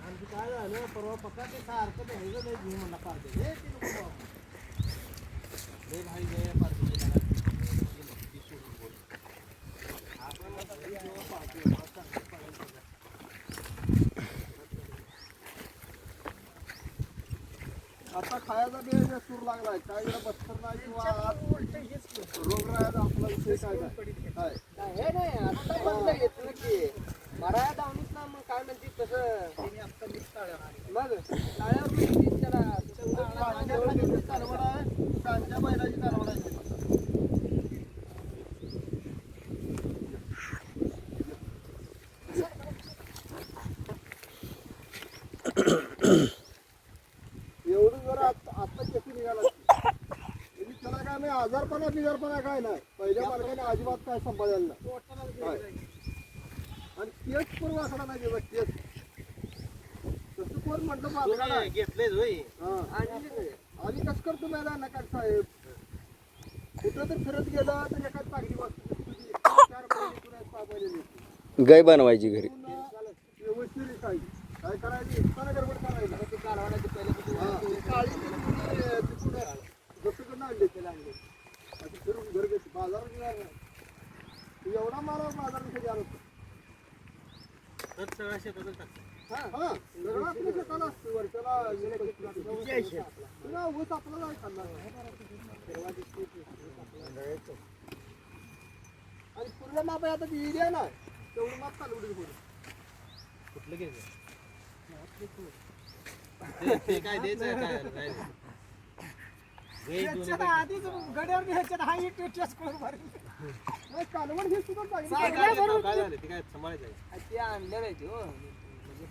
आणखी काय झालं परवा पक्का ते सारखं ते ह्याचं नाही घेऊन मला पार्टी हे ते नको लय पार्टी केला. ते नको, ते सोडून बोल. आपण आता घरी जेव्हा पाहतो, तेव्हा चांगलं पाहिजे सगळं. आता खायचा बी सूर लागलाय. काय जरा बस्तर नाही किंवा रोगरायचा आपला विषय काय नाही. काय? हे नाही आता बंद घेतलं की मराया दावणीत ना मग काय म्हणते तसं? मग टाळ्यावर त्याला कांद्याची कालवड आहे कांद्या बैलाची कालवड आहे एवढं जर आता आता केसी निघाला म्हणजे त्याला काय नाही आजारपणा बिजारपणा काय नाही. पहिल्या मालकाने अजिबात काय सांभाळायला नाही. आणि केस पण वाकडा नाही त्याचा केस तसं कोण घेतलेच होय. हा. आणि आणि कसं करतो मैदान नका साहेब? कुठं तर फिरत गेलं तर एका चांगली वस्तू दिसली. चार. गाय बनवायची घरी. व्यवस्थित. काय करायची? गडबड कालवडाचे पहिले काळी जसं आणली त्याला आणली आता फिरून घर घेते. बाजारात गेला नाही. तू एवढा मारा बाजारात कधी आलो होतो? तर सगळ्या शेतातच टाकतो. हा हा. सगळं आपल्या शेताला असतं. वर्षाला गेलं की तुला ऊस आपला जाय खाल्ला आणि पूर्ण माप आहे आता ती एरिया ना. तेवढं माप चालू कुठलं घ्यायचं? ते काय द्यायचं काय? द्यायचं? आधीच गड्यावर घ्यायच्या हा एक टेस्ट करून भरेल. नाही कालवड हे सुद्धा चांगली काय काय झालं ते काय सांभाळायचं? ते आणलेलं आहे ते, हो. म्हणजे